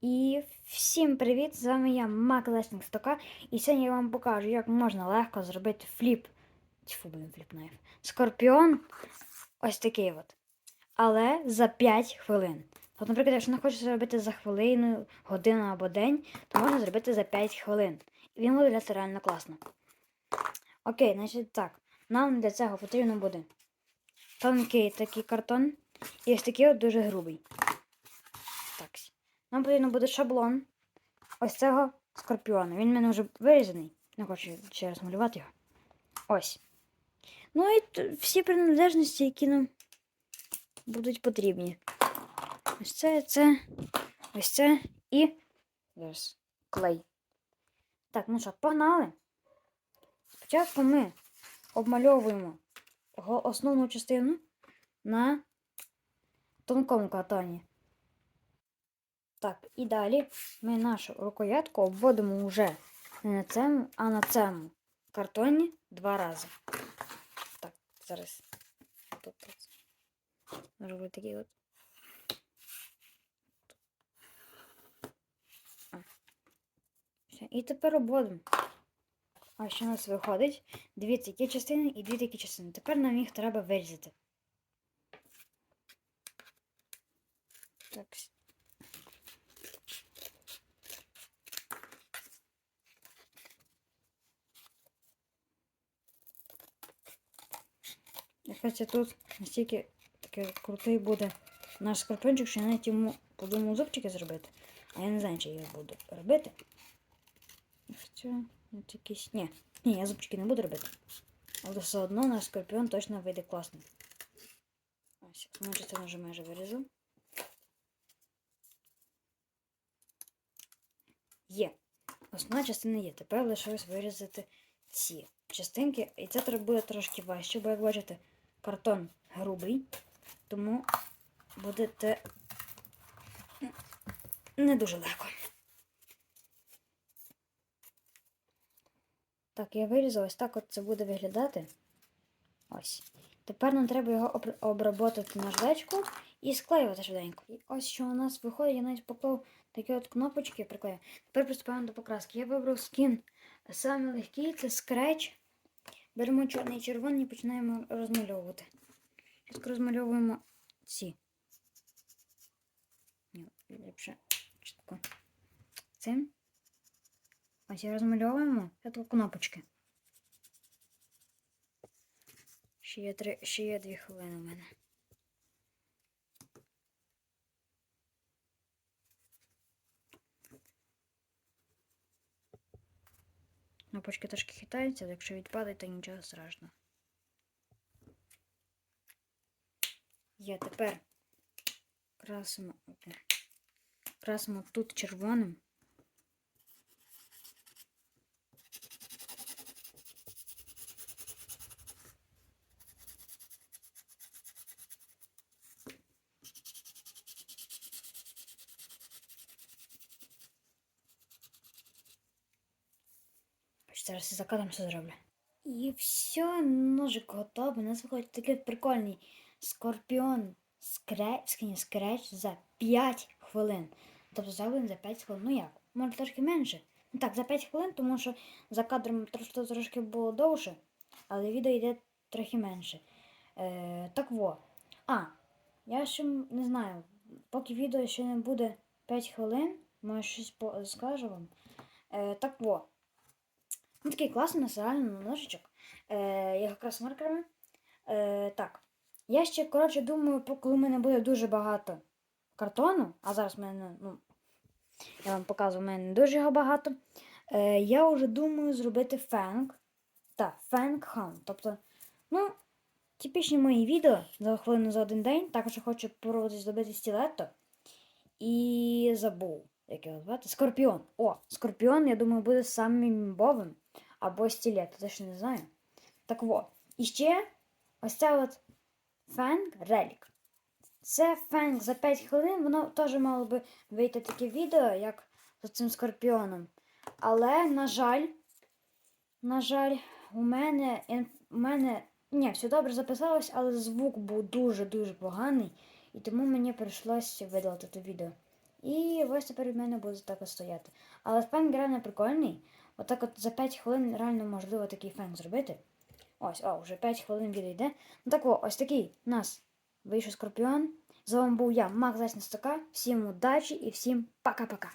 І всім привіт! З вами я, Мак Лесник Стока, і сьогодні я вам покажу, як можна легко зробити фліп. Тьфу, блін, фліп найф. Скорпіон. Ось такий от. Але за 5 хвилин. От, наприклад, якщо не хочеш зробити за хвилину, годину або день, то можна зробити за 5 хвилин. І він виглядати реально класно. Окей, значить так. Нам для цього потрібно буде тонкий такий картон. І ось такий от дуже грубий. Нам потрібно буде шаблон ось цього скорпіона. Він в мене вже вирізаний. Не хочу ще раз малювати його. Ось. Ну і всі приналежності, які нам будуть потрібні. Ось це, це, ось це і зараз клей. Так, ну що, погнали. Спочатку ми обмальовуємо основну частину на тонкому катані. Так, і далі ми нашу рукоятку обводимо вже не на цьому, а на цьому картоні два рази. Так, зараз. Тут роблю такий от. Все, І тепер обводимо. А що у нас виходить? Дві такі частини і дві такі частини. Тепер нам їх треба вирізати. Так. Якось тут настільки такий крутий буде наш скорпіончик, що я навіть йому подумав зубчики зробити. А я не знаю, чи я буду робити. Хоча, от якісь. Ні, ні, я зубчики не буду робити. Але все одно наш скорпіон точно вийде класний. Ось, одну частину вже майже вирізав. Є. Основна частина є. Тепер лишилось вирізати ці частинки. І це треба буде трошки важче, бо як бачите, картон грубий, тому будете не дуже легко. Так, я вирізала, ось так от це буде виглядати. Ось. Тепер нам треба його об- обработати наждачку і склеювати швиденько. І ось що у нас виходить, я навіть поклав такі от кнопочки приклею. Тепер приступаємо до покраски. Я вибрав скін саме легкий, це скреч. Беремо чорний і червоний і починаємо розмальовувати. Чітко розмальовуємо ці. Ні, ліпше чітко. Цим. Ось розмальовуємо тут кнопочки. Ще є, три, ще є дві хвилини у мене. Кнопочки трошки хитаються, але якщо відпадуть, то нічого страшного. Є тепер красимо, красимо тут червоним. Зараз за кадром все зроблю. І все, ножик готовий. У нас виходить такий прикольний скорпіон скреч, скреч за 5 хвилин. Тобто зроблений за 5 хвилин. Ну як? Може трошки менше. Ну так, за 5 хвилин, тому що за кадром трошки, трошки було довше, але відео йде трохи менше. Е, так во. А, я ще не знаю, поки відео ще не буде 5 хвилин, може щось скажу вам. Е, так во. Ну, такий класний насильний ножичок. Е, якраз маркерами. Е, так. Я ще, коротше, думаю, коли в мене буде дуже багато картону, а зараз в мене, ну, я вам показую, в мене не дуже його багато. Е, я вже думаю зробити фенг. Так, фенг хан. Тобто, ну, типічні мої відео за хвилину за один день. Також я хочу спробувати зробити стілетто. І забув, як його звати. Скорпіон. О, скорпіон, я думаю, буде самим імбовим. Або стілет, ще не знаю. Так во. І ще ось це от фенг релік. Це фенг за 5 хвилин, воно теж мало би вийти таке відео, як з цим скорпіоном. Але, на жаль, на жаль, у мене, у мене ні, все добре записалось, але звук був дуже-дуже поганий, і тому мені прийшлося видалити це відео. І ось тепер від мене буде так стояти. Але фенг реально прикольний. Отак от за 5 хвилин реально можливо такий фенг зробити. Ось, о, вже 5 хвилин відійде. Ну так о, ось такий у нас вийшов скорпіон. З вами був я, Макс Зайць Стока. Всім удачі і всім пока-пока.